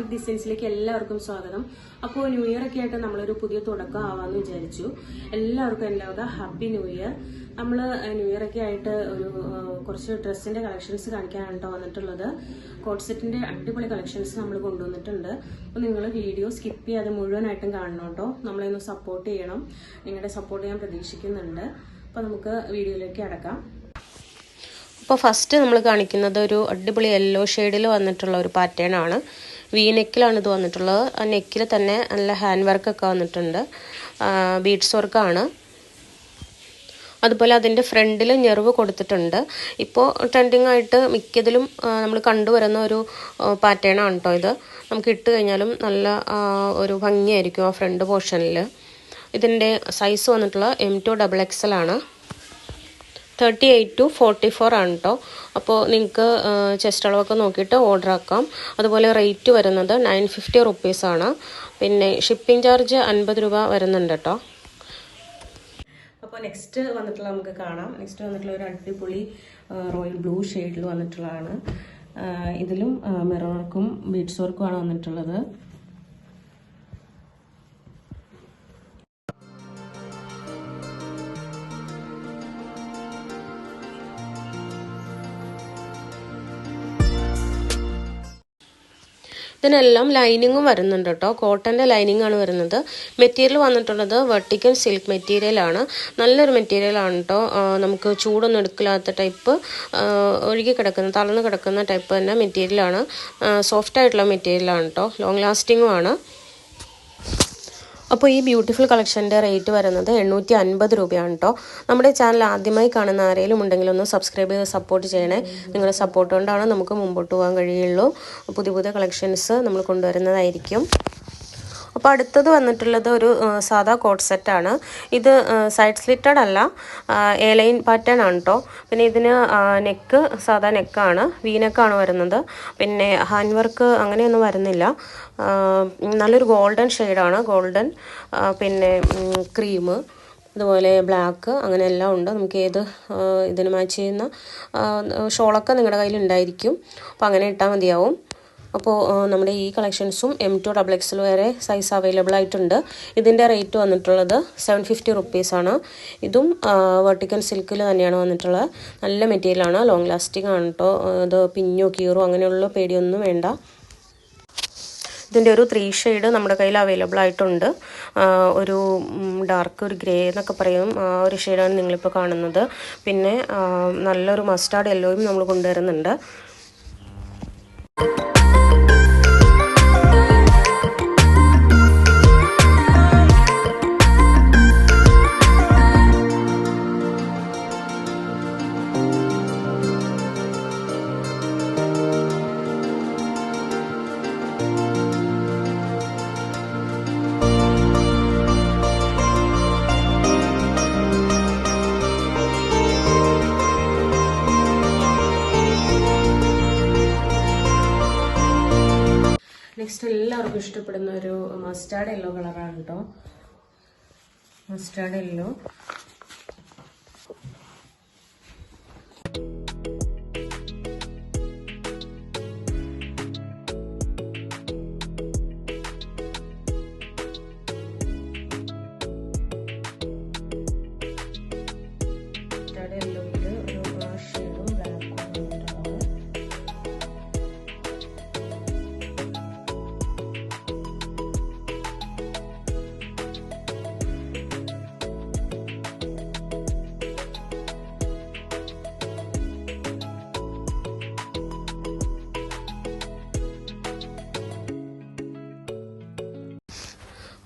Arabic ഡിസൈൻസിലേക്ക് എല്ലാവർക്കും സ്വാഗതം. അപ്പോൾ ന്യൂ ഇയർ ഒക്കെ ആയിട്ട് നമ്മളൊരു പുതിയ തുടക്കം ആവാന്ന് വിചാരിച്ചു. എല്ലാവർക്കും എല്ലാവർക്കും ഹാപ്പി ന്യൂ ഇയർ നമ്മൾ ന്യൂ ഇയർ ഒക്കെ ആയിട്ട് ഒരു കുറച്ച് ഡ്രസ്സിന്റെ കളക്ഷൻസ് കാണിക്കാനാണ് കേട്ടോ വന്നിട്ടുള്ളത്. കോട്ട് സെറ്റിന്റെ അടിപൊളി കളക്ഷൻസ് നമ്മൾ കൊണ്ടുവന്നിട്ടുണ്ട്. അപ്പോൾ നിങ്ങൾ വീഡിയോ സ്കിപ്പ് ചെയ്യാതെ മുഴുവനായിട്ടും കാണണം കേട്ടോ നമ്മളെ സപ്പോർട്ട് ചെയ്യണം. നിങ്ങളുടെ സപ്പോർട്ട് ഞാൻ പ്രതീക്ഷിക്കുന്നുണ്ട്. അപ്പോൾ നമുക്ക് വീഡിയോയിലേക്ക് അടക്കാം. അപ്പോൾ ഫസ്റ്റ് നമ്മൾ കാണിക്കുന്നത് ഒരു അടിപൊളി യെല്ലോ ഷെയ്ഡിൽ വന്നിട്ടുള്ള ഒരു പാറ്റേൺ ആണ്. വി നെക്കിലാണ് ഇത് വന്നിട്ടുള്ളത്. ആ നെക്കിൽ തന്നെ നല്ല ഹാൻഡ് വർക്കൊക്കെ വന്നിട്ടുണ്ട്. ബീഡ്സ് വർക്കാണ് അതുപോലെ അതിന്റെ ഫ്രണ്ടിൽ ഞെറിവ് കൊടുത്തിട്ടുണ്ട്. ഇപ്പോൾ ട്രെൻഡിങ് ആയിട്ട് മിക്കതിലും നമ്മൾ കണ്ടുവരുന്ന ഒരു പാറ്റേൺ ആണ് കേട്ടോ ഇത്. നമുക്ക് ഇട്ട് കഴിഞ്ഞാലും നല്ല ഒരു ഭംഗിയായിരിക്കും ആ ഫ്രണ്ട് പോർഷനിൽ ഇതിന്റെ സൈസ് വന്നിട്ടുള്ള എം ടു ഡബിൾ എക്സൽ ആണ്. Thirty eight to forty four ആണ് കേട്ടോ അപ്പോൾ നിങ്ങൾക്ക് ചെസ്റ്റ് അളവൊക്കെ നോക്കിയിട്ട് ഓർഡർ ആക്കാം. അതുപോലെ റേറ്റ് വരുന്നത് നയൻ ഫിഫ്റ്റി റുപ്പീസാണ് പിന്നെ ഷിപ്പിംഗ് ചാർജ് അൻപത് രൂപ വരുന്നുണ്ട് കേട്ടോ അപ്പോൾ നെക്സ്റ്റ് വന്നിട്ടുള്ള നമുക്ക് കാണാം. നെക്സ്റ്റ് വന്നിട്ടുള്ള ഒരു അടിപൊളി റോയൽ ബ്ലൂ ഷെയ്ഡിൽ വന്നിട്ടുള്ളതാണ്. ഇതിലും മിറർ വർക്കും ബീഡ്സ് വർക്കും ആണ് വന്നിട്ടുള്ളത്. ഇതിനെല്ലാം ലൈനിങ്ങും വരുന്നുണ്ട് കേട്ടോ. കോട്ടന്റെ ലൈനിങ് ആണ് വരുന്നത്. മെറ്റീരിയൽ വന്നിട്ടുള്ളത് വെർട്ടിക്കൽ സിൽക്ക് മെറ്റീരിയൽ ആണ്. നല്ലൊരു മെറ്റീരിയൽ ആണ് കേട്ടോ. നമുക്ക് ചൂടൊന്നും എടുക്കില്ലാത്ത ടൈപ്പ് ഒഴുകി കിടക്കുന്ന തളർന്ന് കിടക്കുന്ന ടൈപ്പ് തന്നെ മെറ്റീരിയലാണ് സോഫ്റ്റ് ആയിട്ടുള്ള മെറ്റീരിയലാണ് കേട്ടോ. ലോങ് ലാസ്റ്റിങ്ങും ആണ്. അപ്പോൾ ഈ ബ്യൂട്ടിഫുൾ കളക്ഷന്റെ റേറ്റ് വരുന്നത് എണ്ണൂറ്റി അൻപത് രൂപയാണ് കേട്ടോ നമ്മുടെ ചാനൽ ആദ്യമായി കാണുന്ന ആരെങ്കിലും ഉണ്ടെങ്കിൽ ഒന്ന് സബ്സ്ക്രൈബ് ചെയ്ത് സപ്പോർട്ട് ചെയ്യണേ. നിങ്ങളുടെ സപ്പോർട്ട് കൊണ്ടാണ് നമുക്ക് മുമ്പോട്ട് പോകാൻ കഴിയുള്ളൂ. പുതിയ പുതിയ കളക്ഷൻസ് നമ്മൾ കൊണ്ടുവരുന്നതായിരിക്കും. അപ്പോൾ അടുത്തത് വന്നിട്ടുള്ളത് ഒരു സാധാ കോട്ട് സെറ്റാണ് ഇത് സൈഡ് സ്ലിറ്റഡ് അല്ല എ ലൈൻ പാറ്റേൺ ആണ് കേട്ടോ പിന്നെ ഇതിന് നെക്ക് സാധാ നെക്കാണ് വി നെക്കാണ് വരുന്നത്. പിന്നെ ഹാൻഡ് വർക്ക് അങ്ങനെയൊന്നും വരുന്നില്ല. നല്ലൊരു ഗോൾഡൻ ഷെയ്ഡാണ് ഗോൾഡൻ പിന്നെ ക്രീം അതുപോലെ ബ്ലാക്ക് അങ്ങനെ എല്ലാം ഉണ്ട്. നമുക്ക് ഏത് ഇതിന് മാച്ച് ചെയ്യുന്ന ഷോളൊക്കെ നിങ്ങളുടെ കയ്യിൽ ഉണ്ടായിരിക്കും അപ്പോൾ അങ്ങനെ ഇട്ടാൽ മതിയാവും. അപ്പോൾ നമ്മുടെ ഈ കളക്ഷൻസും എം ടു ഡബിൾ എക്സൽ വരെ സൈസ് അവൈലബിൾ ആയിട്ടുണ്ട്. ഇതിന്റെ റേറ്റ് വന്നിട്ടുള്ളത് സെവൻ ഫിഫ്റ്റി റുപ്പീസാണ് ഇതും വെർട്ടിക്കൽ സിൽക്കിൽ തന്നെയാണ് വന്നിട്ടുള്ളത്. നല്ല മെറ്റീരിയലാണ് ലോങ് ലാസ്റ്റിംഗ് ആണ് കേട്ടോ ഇത് പിഞ്ഞോ കീറോ അങ്ങനെയുള്ള പേടിയൊന്നും വേണ്ട. ഇതിന്റെ ഒരു ത്രീ ഷെയ്ഡ് നമ്മുടെ കയ്യിൽ അവൈലബിൾ ആയിട്ടുണ്ട്. ഒരു ഡാർക്ക് ഒരു ഗ്രേ എന്നൊക്കെ പറയും ആ ഒരു ഷെയ്ഡാണ് നിങ്ങളിപ്പോൾ കാണുന്നത്. പിന്നെ നല്ലൊരു മസ്റ്റാർഡ് യെല്ലോയും നമ്മൾ കൊണ്ടുവരുന്നുണ്ട്. നെക്സ്റ്റ് എല്ലാവർക്കും ഇഷ്ടപ്പെടുന്ന ഒരു മസ്റ്റാർഡ് യെല്ലോ കളറാണ് കേട്ടോ മസ്റ്റാർഡ് യെല്ലോ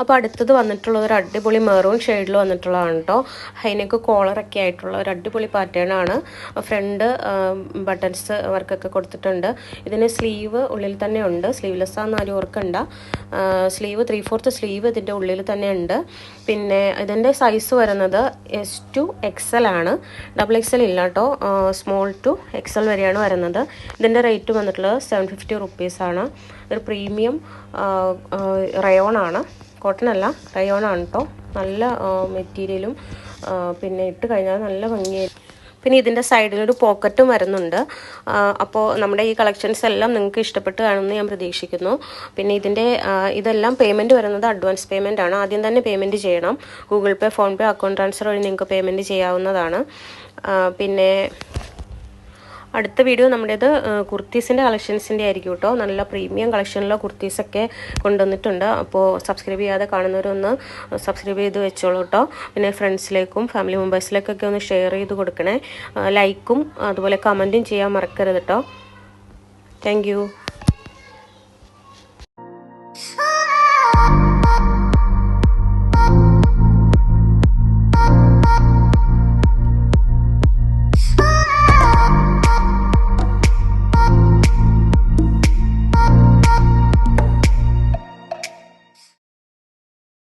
അപ്പോൾ അടുത്തത് വന്നിട്ടുള്ള ഒരു അടിപൊളി മെറൂൺ ഷെയ്ഡിൽ വന്നിട്ടുള്ളതാണ് കേട്ടോ അതിനൊക്കെ കോളറൊക്കെ ആയിട്ടുള്ള ഒരു അടിപൊളി പാറ്റേൺ ആണ്. ഫ്രണ്ട് ബട്ടൺസ് വർക്കൊക്കെ കൊടുത്തിട്ടുണ്ട്. ഇതിന് സ്ലീവ് ഉള്ളിൽ തന്നെ ഉണ്ട്. സ്ലീവ്ലെസ് ആണെന്ന് ആരും ഓർക്കണ്ട. സ്ലീവ് ത്രീ ഫോർത്ത് സ്ലീവ് ഇതിന്റെ ഉള്ളിൽ തന്നെ ഉണ്ട്. പിന്നെ ഇതിന്റെ സൈസ് വരുന്നത് എസ് ടു എക്സൽ ആണ്. ഡബിൾ എക്സൽ ഇല്ല കേട്ടോ സ്മോൾ ടു എക്സൽ വരെയാണ് വരുന്നത്. ഇതിന്റെ റേറ്റ് വന്നിട്ടുള്ളത് സെവൻ ഫിഫ്റ്റി റുപ്പീസാണ് ഒരു പ്രീമിയം റയോൺ ആണ്. കോട്ടൺ അല്ല റയോൺ ആണ് കേട്ടോ നല്ല മെറ്റീരിയലും പിന്നെ ഇട്ട് കഴിഞ്ഞാൽ നല്ല ഭംഗിയായി. പിന്നെ ഇതിന്റെ സൈഡിലൊരു പോക്കറ്റും വരുന്നുണ്ട്. അപ്പോൾ നമ്മുടെ ഈ കളക്ഷൻസ് എല്ലാം നിങ്ങൾക്ക് ഇഷ്ടപ്പെട്ട് കാണുമെന്ന് ഞാൻ പ്രതീക്ഷിക്കുന്നു. പിന്നെ ഇതിന്റെ ഇതെല്ലാം പേയ്മെന്റ് വരുന്നത് അഡ്വാൻസ് പേയ്മെന്റ് ആണ്. ആദ്യം തന്നെ പേയ്മെന്റ് ചെയ്യണം. Google Pay PhonePe account transfer വഴി നിങ്ങൾക്ക് പേയ്മെന്റ് ചെയ്യാവുന്നതാണ്. പിന്നെ അടുത്ത വീഡിയോ നമ്മുടേത് കുർത്തീസിന്റെ കളക്ഷൻസിന്റെ ആയിരിക്കും കേട്ടോ. നല്ല പ്രീമിയം കളക്ഷനിലുള്ള കുർത്തീസൊക്കെ കൊണ്ടുവന്നിട്ടുണ്ട്. അപ്പോൾ സബ്സ്ക്രൈബ് ചെയ്യാതെ കാണുന്നവരൊന്ന് സബ്സ്ക്രൈബ് ചെയ്ത് വെച്ചോളൂ കേട്ടോ. പിന്നെ ഫ്രണ്ട്സിലേക്കും ഫാമിലി മെമ്പേഴ്സിലേക്കൊക്കെ ഒന്ന് ഷെയർ ചെയ്ത് കൊടുക്കണേ. ലൈക്കും അതുപോലെ കമന്റും ചെയ്യാൻ മറക്കരുത് കേട്ടോ. താങ്ക്